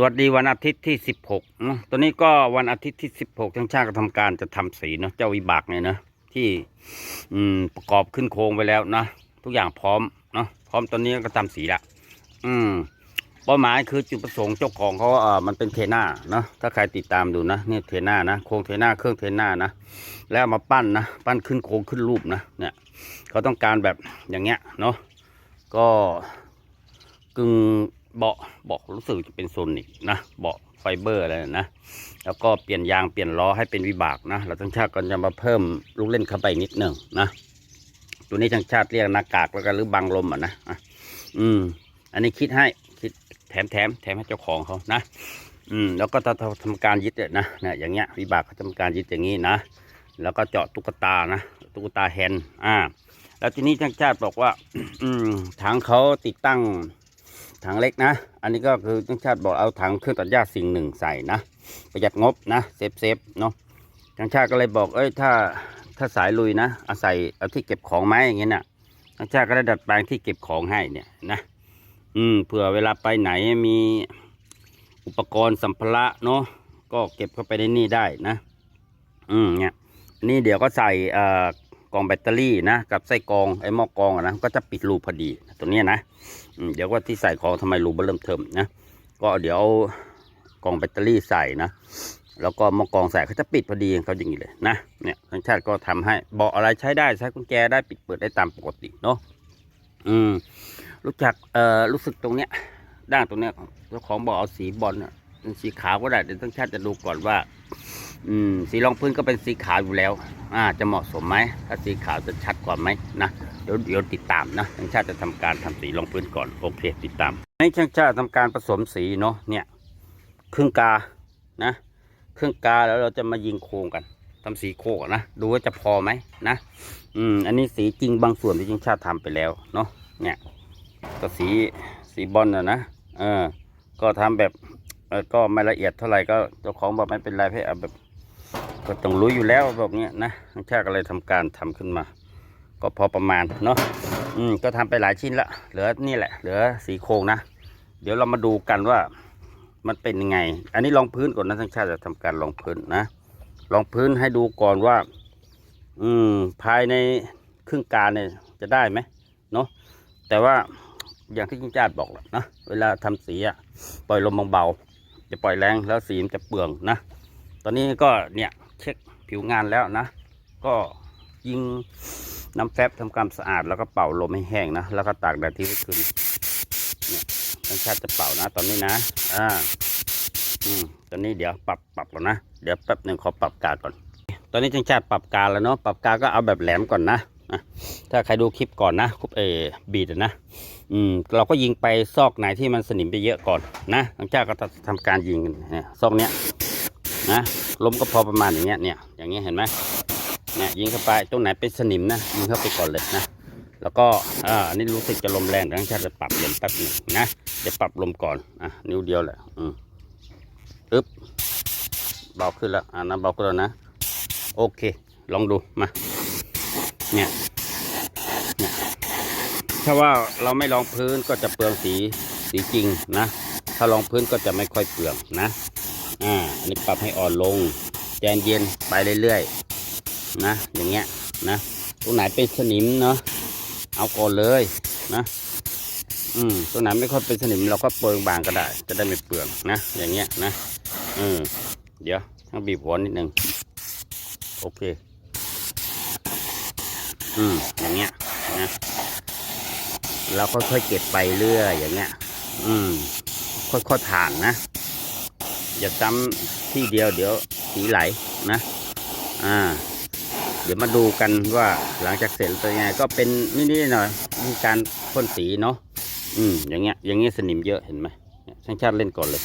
สวัสดีวันอาทิตย์ที่16เนอะตอนนี้ก็วันอาทิตย์ที่16ทั้งชาติก็ทำการจะทำสีเนาะเจ้าวิบากเนี่ยนะที่อืมประกอบขึ้นโครงไปแล้วนะทุกอย่างพร้อมเนาะพร้อมตอนนี้ก็ทำสีละอืมเป้าหมายคือจุดประสงค์เจ้าของเขาเออมันเป็นเทน่าเนาะถ้าใครติดตามดูนะเนี่ยเทน่านะโครงเทน่าเครื่องเทน่านะแล้วมาปั้นนะปั้นขึ้นโครงขึ้นรูปนะเนี่ยเขาต้องการแบบอย่างเงี้ยเนาะก็กึ่ง เบาะเบาะรู้สึกจะเป็นโซนิกนะเบาะไฟเบอร์อะไรนะ แล้วก็เปลี่ยนยางเปลี่ยนล้อให้เป็นวิบากนะ เราทั้งชาติก็จะมาเพิ่มลูกเล่นเข้าไปนิดหนึ่งนะตัวนี้ทั้งชาติเรียกหน้ากากแล้วกันหรือบังลมอะนะอืม อันนี้คิดให้คิดแถมแถมแถมให้เจ้าของเขานะ อืม แล้วก็ถ้าทำการยึดเนี่ยนะเนี่ยอย่างเงี้ยวิบากเขาทำการยึดอย่างนี้นะ แล้วก็เจาะตุ๊กตานะตุ๊กตาแฮนอ่า แล้วทีนี้ช่างชาติบอกว่า อืมถังเขาติดตั้ง ถังเล็กนะ อันนี้ก็คือช่างชาติบอกเอาถังเครื่องตัดหญ้าสิ่งหนึ่งใส่นะ ประหยัดงบนะเซฟเซฟเนาะช่างชาติก็เลยบอกเอ้ยถ้าถ้าสายลุยนะเอาใส่เอาที่เก็บของไหมอย่างเงี้ยน่ะช่างชาติก็ได้ดัดแปลงที่เก็บของให้เนี่ยนะอืมเผื่อเวลาไปไหนมีอุปกรณ์สัมภาระเนาะก็เก็บเข้าไปในนี่ได้นะ อืมเนี่ยนนี่เดี๋ยวก็ใส่เอ่อ กองแบตเตอรี่นะ กับไส้กองไอ้หม้อกองนะก็จะปิดรูพอดีตัวนี้นะเดี๋ยวว่าที่ใส่ของทำไมรูเริ่มเทิมนะก็เดี๋ยวกองแบตเตอรี่ใส่นะแล้วก็หม้อกองใส่เขาจะปิดพอดีเขาอย่างนี้เลยนะเนี่ยทางชาติก็ทำให้เบาะอะไรใช้ได้ใช้กุญแจได้ปิดเปิดได้ตามปกติเนาะอืมรู้จักเอ่อรู้สึกตรงเนี้ยด้านตรงเนี้ยเจ้าของบอกเอาสีบอลน่ะเป็นสีขาวก็ได้เดี๋ยวทางชาติจะดูก่อนว่า อืมสีรองพื้นก็เป็นสีขาวอยู่แล้ว อ่า จะเหมาะสมไหมถ้าสีขาวจะชัดกว่าไหมนะเดี๋ยวเดี๋ยวติดตามนะช่างชาติจะทำการทำสีรองพื้นก่อนโอเคติดตามให้ช่างชาติทำการผสมสีเนาะเนี่ยครึ่งกานะครึ่งกาแล้วเราจะมายิงโครงกันทำสีโครงนะดูว่าจะพอไหมนะ อืมอันนี้สีจริงบางส่วนที่ช่างชาติทำไปแล้วเนาะเนี่ยก็สีสีบอลนะนะเออก็ทำแบบก็ไม่ละเอียดเท่าไหร่ก็เจ้าของบอกไม่เป็นไรให้เอาแบบ ก็ต้องรู้อยู่แล้วแบบนี้นะทางชาติก็เลยทำการทำขึ้นมา ก็พอประมาณเนาะอืมก็ทำไปหลายชิ้นละเหลือนี่แหละ เหลือสีโครงนะ เดี๋ยวเรามาดูกันว่ามันเป็นยังไง อันนี้ลองพื้นก่อนนะทางชาติจะทำการลองพื้นนะลองพื้นให้ดูก่อนว่า อืมภายในครึ่งการเนี่ยจะได้ไหมเนาะแต่ว่าอย่างที่คุณชาติบอกแหละนะเวลาทำสีอะปล่อยลมเบาๆจะปล่อยแรงแล้วสีมันจะเปลืองนะ ตอนนี้ก็เนี่ย เช็คผิวงานแล้วนะ ก็ยิงน้ำแฟบทำความสะอาดแล้วก็เป่าลมให้แห้งนะ แล้วก็ตากแดดที่ไว้คืนเนี่ยทางชาติจะเป่านะ ตอนนี้นะ อ่า อืม ตอนนี้เดี๋ยวปรับปรับก่อนนะ เดี๋ยวแป๊บหนึ่งขอปรับกาก่อน ตอนนี้ทางชาติปรับกาแล้วเนาะ ปรับกาก็เอาแบบแหลมก่อนนะอะถ้าใครดูคลิปก่อนนะคุปเอบีดนะ อืม เราก็ยิงไปซอกไหนที่มันสนิมไปเยอะก่อนนะทางชาติก็ทำการยิงเนี่ยซอกเนี้ย นะลมก็พอประมาณอย่างเงี้ยเนี่ยอย่างเงี้ยเห็นไหมเนี่ยยิงเข้าไปตรงไหนเป็นสนิมนะยิงเข้าไปก่อนเลยนะแล้วก็อ่าอันนี้รู้สึกจะลมแรงดังชาติจะปรับลมแป๊บหนึ่งนะจะปรับลมก่อนอะนิ้วเดียวแหละอืมอึ๊บเบาขึ้นแล้วอ่านะเบาขึ้นแล้วนะโอเค ลองดูมาเนี่ยเนี่ยถ้าว่าเราไม่ลองพื้นก็จะเปลืองสีสีจริงนะ ถ้าลองพื้นก็จะไม่ค่อยเปลืองนะ อ่าอันนี้ปรับให้อ่อนลงใจเย็นไปเรื่อยๆนะอย่างเงี้ยนะตรงไหนเป็นสนิมเนาะเอาก่อนเลยนะอืมตรงไหนไม่ค่อยเป็นสนิมเราก็โปรยบางก็ได้ จะได้ไม่เปลืองนะ อย่างเงี้ยนะอืมเดี๋ยวต้องบีบหัวนิดนึงโอเค อืมอย่างเงี้ยนะเราค่อยๆเก็บไปเรื่อยอย่างเงี้ย อืมค่อยๆผ่านนะ อย่าซ้ำที่เดียวเดี๋ยวสีไหลนะอ่าเดี๋ยวมาดูกันว่าหลังจากเสร็จเป็นไงก็เป็นนิดๆหน่อยมีการพ่นสีเนาะอืมอย่างเงี้ยอย่างเงี้ยสนิมเยอะเห็นไหมช่างชาติเล่นก่อนเลย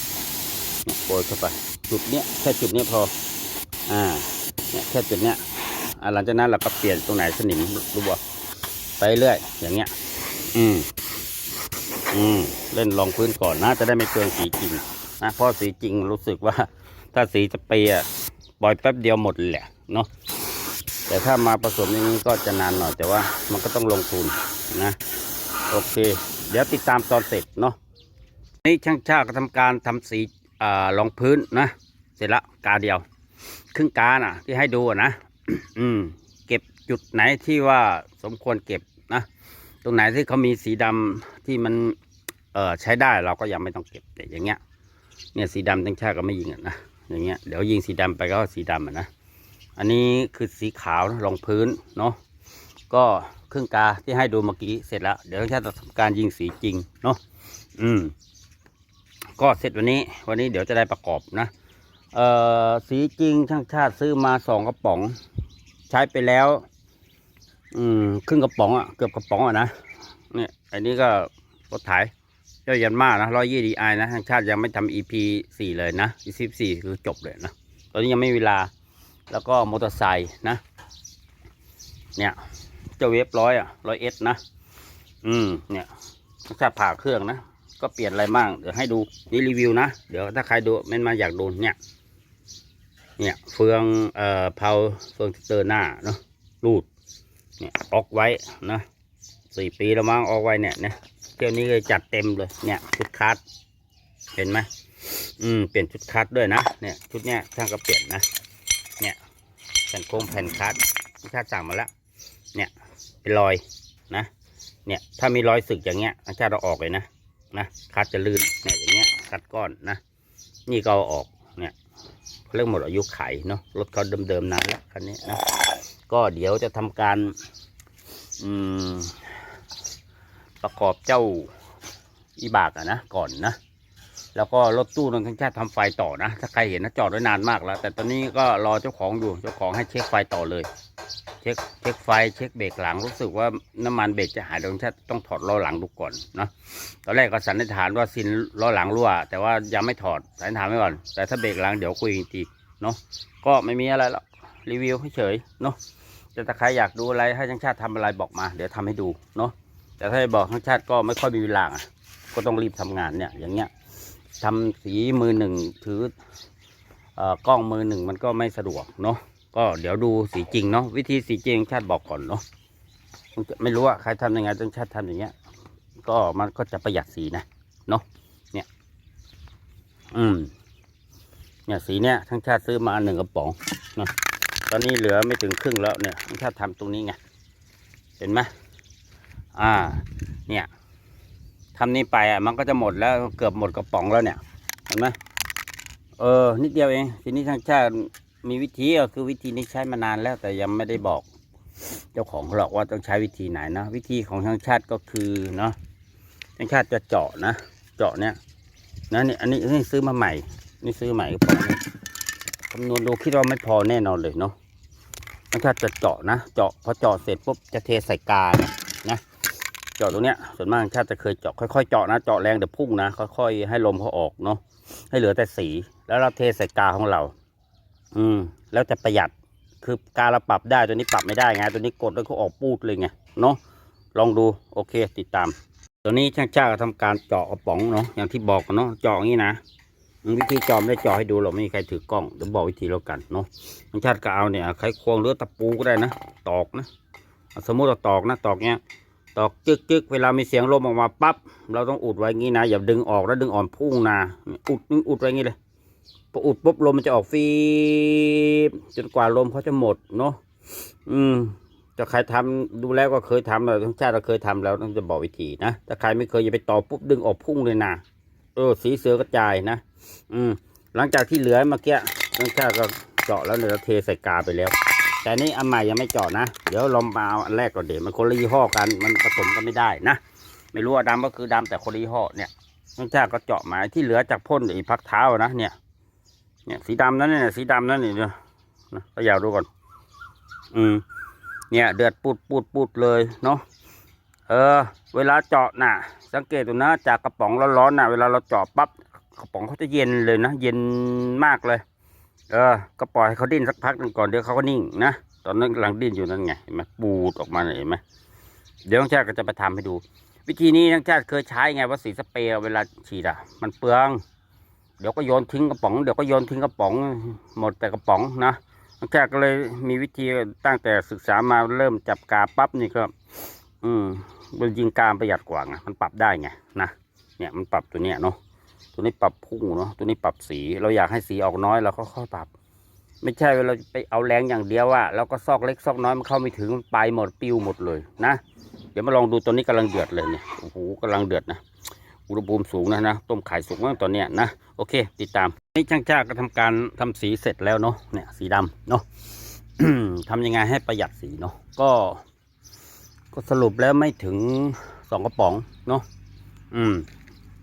เนี่ยโปรยเข้าไปจุดเนี้ยแค่จุดเนี้ยพออ่าเนี่ยแค่จุดเนี้ยอ่าหลังจากนั้นเราก็เปลี่ยนตรงไหนสนิมรู้บ่ไปเรื่อยอย่างเงี้ย อืมอืมเล่นลองพื้นก่อนนะ จะได้ไม่เปลืองสีจริง นะเพราะสีจริงรู้สึกว่า ถ้าสีจะเปียปล่อยแป๊บเดียวหมดแหละเนาะแต่ถ้ามาผสมอย่างนี้ก็จะนานหน่อยแต่ว่ามันก็ต้องลงทุนนะ โอเค เดี๋ยวติดตามตอนเสร็จเนาะนี่ช่างชาก็ทำการทำสีอ่ารองพื้นนะ เสร็จละกาเดียว ครึ่งกาน่ะ ที่ให้ดูนะอืม เก็บจุดไหนที่ว่าสมควรเก็บนะ ตรงไหนที่เขามีสีดำที่มันเออใช้ได้เราก็ยังไม่ต้องเก็บแต่อย่างเงี้ย เนี่ยสีดำตั้งชาติก็ไม่ยิงอะนะอย่างเงี้ยเดี๋ยวยิงสีดำไปก็สีดำอะนะอันนี้คือสีขาวรองพื้นเนาะก็ครึ่งกาที่ให้ดูเมื่อกี้เสร็จแล้ว เดี๋ยวช่างจะทำการยิงสีจริงเนาะอืมก็เสร็จวันนี้ วันนี้เดี๋ยวจะได้ประกอบนะเอ่อสีจริงช่างชาติซื้อมาสองกระป๋อง ใช้ไปแล้ว อืมครึ่งกระป๋องอะเกือบกระป๋องอะนะเนี่ยอันนี้ก็รถไถ เจ้ายันมานะร้อยยี่ดีไอนะทางชาติยังไม่ทำ EP สี่เลยนะ EP สี่คือจบเลยนะ ตอนนี้ยังไม่เวลา แล้วก็มอเตอร์ไซค์นะ เนี่ยเจ้าเวฟร้อยอะร้อยเอสนะ อืม เนี่ยทางชาติผ่าเครื่องนะ ก็เปลี่ยนอะไรบ้าง เดี๋ยวให้ดูนี่รีวิวนะ เดี๋ยวถ้าใครดูไม่มาอยากดูเนี่ย เนี่ยเฟืองเอ่อเผาเฟืองเตอร์หน้าเนาะรูด เนี่ยออกไว้นะสี่ปีแล้วมั้งออกไว้เนี่ยนะ เที่ยวนี้เลยจัดเต็มเลยเนี่ยชุดคัดเห็นไหมอืมเปลี่ยนชุดคัดด้วยนะเนี่ยชุดเนี้ยช่างก็เปลี่ยนนะ เนี่ยแผ่นโค้งแผ่นคัดที่ช่างสั่งมาแล้ว เนี่ยเป็นรอยนะ เนี่ยถ้ามีรอยสึกอย่างเงี้ยช่างเราออกเลยนะนะคัดจะลื่นเนี่ยอย่างเงี้ยคัดก้อนนะ นี่ก็เอาออกเนี่ยเขาเรื่องหมดอายุไขเนาะรถเขาเดิมๆนานแล้วคันนี้นะก็เดี๋ยวจะทำการ อืม ประกอบเจ้าอีบากอะนะก่อนนะ แล้วก็รถตู้นนทั้งชาติทำไฟต่อนะ ถ้าใครเห็นนะจอดไว้นานมากแล้ว แต่ตอนนี้ก็รอเจ้าของอยู่เจ้าของให้เช็คไฟต่อเลย เช็คเช็คไฟเช็คเบรกหลังรู้สึกว่าน้ำมันเบรกจะหายโดนชาติต้องถอดล้อหลังดูก่อนนะตอนแรกก็สันนิษฐานว่าซินล้อหลังรั่ว แต่ว่ายังไม่ถอดสันนิษฐานไว้ก่อน แต่ถ้าเบรกหลังเดี๋ยวคุยอีกทีเนาะก็ไม่มีอะไรหรอกรีวิวเฉยเนาะแต่ถ้าใครอยากดูอะไรให้ช่างชาติทำอะไรบอกมา เดี๋ยวทำให้ดูเนาะ แต่ถ้าบอกช่างชาติก็ไม่ค่อยมีเวลาก็ต้องรีบทำงานเนี่ย อย่างเงี้ยทำสีมือหนึ่งถืออกล้องมือหนึ่งมันก็ไม่สะดวกเนาะก็เดี๋ยวดูสีจริงเนาะวิธีสีจริงชาติบอกก่อนเนาะไม่รู้ว่าใครทำยังไงช่างชาติทำอย่างเงี้ย ก็มันก็จะประหยัดสีนะเนาะเนี่ย อืม เนี่ยสีเนี้ยช่างชาติซื้อมาหนึ่งกระป๋องเนาะตอนนี้เหลือไม่ถึงครึ่งแล้วเนี่ยถ้าทำตรงนี้ไงเห็นไหม อ่า เนี่ยทำนี้ไปอะมันก็จะหมดแล้วเกือบหมดกระป๋องแล้วเนี่ย เห็นไหมเออ นิดเดียวเอง ทีนี้ทางชาติมีวิธีก็คือวิธีนี้ใช้มานานแล้ว แต่ยังไม่ได้บอก เจ้าของหรอกว่าต้องใช้วิธีไหนนะวิธีของทางชาติก็คือเนาะทางชาติจะเจาะนะ เจาะเนี่ยนะนี่อันนี้นี่ซื้อมาใหม่ นี่ซื้อใหม่กระป๋องคำนวณดูคิดว่าไม่พอแน่นอนเลยเนาะมันถ้าจะเจาะนะ เจาะพอเจาะเสร็จปุ๊บจะเทใส่กาเนี่ยนะ เจาะตรงเนี้ยส่วนมากชาติจะเคยเจาะค่อยๆเจาะนะเจาะแรงเดี๋ยวพุ่งนะค่อยๆให้ลมเขาออกเนาะให้เหลือแต่สี แล้วเราเทใส่กาของเรา อืม แล้วจะประหยัดคือกาเราปรับได้ตัวนี้ปรับไม่ได้ไงตัวนี้กดแล้วก็ออกปูดเลยไงเนาะลองดูโอเคติดตาม ตัวนี้ช่างชาติก็ทำการเจาะกระป๋องเนาะอย่างที่บอกกันเนาะเจาะอย่างนี้นะวิธีจอมได้จอให้ดูเราไม่มีใครถือกล้องเดี๋ยวบอกวิธีแล้วกันเนาะมันชาติก็เอาเนี่ยไขควงหรือตะปูก็ได้นะตอกนะสมมติเราตอกนะตอกเนี้ย ตอกจึกจึกเวลามีเสียงลมออกมาปั๊บเราต้องอุดไว้งี้นะอย่าดึงออกแล้วดึงอ่อนพุ่งนะอุดนี่อุดไว้งี้เลยพออุดปุ๊บลมมันจะออกฟีบจนกว่าลมเขาจะหมดเนาะอืมจะใครทำดูแล้วก็เคยทำเราทั้งชาติเราเคยทำแล้วต้องจะบอกวิธีนะถ้าใครไม่เคยอย่าไปต่อปุ๊บดึงออกพุ่งเลยนะเออสีเสือกระจายนะอืมหลังจากที่เหลือเมื่อกี้ตั้งชาติก็เจาะแล้วเนี่ยเราเทใส่กาไปแล้ว แต่นี่อันใหม่ยังไม่เจาะนะ เดี๋ยวลองมาเอาอันแรกก่อนเดี๋ยวมันคนละยี่ห้อกัน มันผสมกันไม่ได้นะ ไม่รู้ว่าดำก็คือดำแต่คนละยี่ห้อเนี่ยตั้งชาก็เจาะหมาที่เหลือจากพ่นไอ้พักเท้านะเนี่ย เนี่ยสีดำนั่นเนี่ยสีดำนั่นนี่เนี่ยนะก็ยาวดูก่อน อืม เนี่ย เดือดปุดปุดปุดเลยเนาะ เออ เวลาเจาะน่ะ สังเกตดูนะ จากกระป๋องร้อนๆน่ะ เวลาเราเจาะปั๊บกระป๋องเขาจะเย็นเลยนะ เย็นมากเลย เออ ก็ปล่อยให้เขาดิ้นสักพักหนึ่งก่อนเดี๋ยวเขาก็นิ่งนะ ตอนนั้นกำลังดิ้นอยู่นั่นไงเห็นไหมปูดออกมาเห็นไหมเดี๋ยวน้องชาติก็จะไปทำให้ดู วิธีนี้น้องชาติเคยใช้ไงว่าสีสเปรย์เวลาฉีดอะ มันเปลือง เดี๋ยวก็โยนทิ้งกระป๋อง เดี๋ยวก็โยนทิ้งกระป๋อง หมดแต่กระป๋องนะน้องชาติก็เลยมีวิธีตั้งแต่ศึกษามาเริ่มจับกาปั๊บนี่ก็ อืมมันยิงกามประหยัดกว่าไงมันปรับได้ไงนะเนี่ยมันปรับตัวเนี้ยเนาะ ตัวนี้ปรับพุ่งเนาะตัวนี้ปรับสี เราอยากให้สีออกน้อยเราก็ค่อยปรับ ไม่ใช่เวลาไปเอาแรงอย่างเดียวว่าแล้วก็ซอกเล็กซอกน้อยมันเข้าไม่ถึงมันไปหมดปิวหมดเลยนะ เดี๋ยวมาลองดูตัวนี้กำลังเดือดเลยเนี่ยโอ้โหกำลังเดือดนะอุณหภูมิสูงนะนะต้มไข่สุกมากตอนเนี้ยนะโอเค ติดตามนี่ช่างจ้าก็ทำการทำสีเสร็จแล้วเนาะเนี่ยสีดำเนาะทำยังไงให้ประหยัดสีเนาะก็ ก็สรุปแล้วไม่ถึงสองกระป๋องเนาะอืม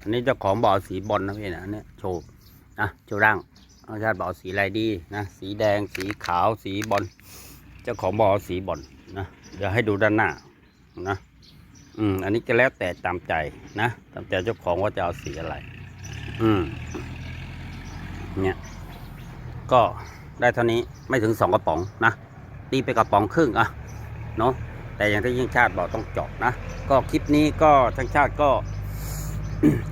อันนี้เจ้าของบอกเอสีบอลนะพี่นะเนี่ยโชว์นะโชว์ร่างอาจารย์บอกเอสีอะไรดีนะสีแดงสีขาวสีบอลเจ้าของบอกเอสีบอลนะเดี๋ยวให้ดูด้านหน้านะอืมอันนี้ก็แล้วแต่ตามใจนะตามใจเจ้าของว่าจะเอาสีอะไร อืมเนี่ยก็ได้เท่านี้ไม่ถึงสองกระป๋องนะตีไปกระป๋องครึ่งอะเนาะแต่อย่างที่ยิ่งชาติบอกต้องเจาะนะ ก็คลิปนี้ก็ทั้งชาติก็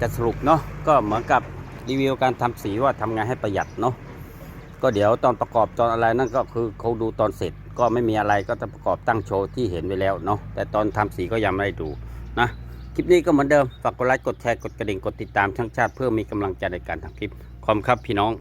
จะสรุปเนาะก็เหมือนกับรีวิวการทำสีว่าทำไงให้ประหยัดเนาะก็เดี๋ยวตอนประกอบตอนอะไรนั่นก็คือเขาดูตอนเสร็จก็ไม่มีอะไรก็จะประกอบตั้งโชว์ที่เห็นไว้แล้วเนาะแต่ตอนทำสีก็ยังไม่ได้ดูนะคลิปนี้ก็เหมือนเดิมฝากกดไลค์กดแชร์กดกระดิ่งกดติดตามช่างชาติเพื่อมีกำลังใจในการทำคลิปขอบคุณครับพี่น้อง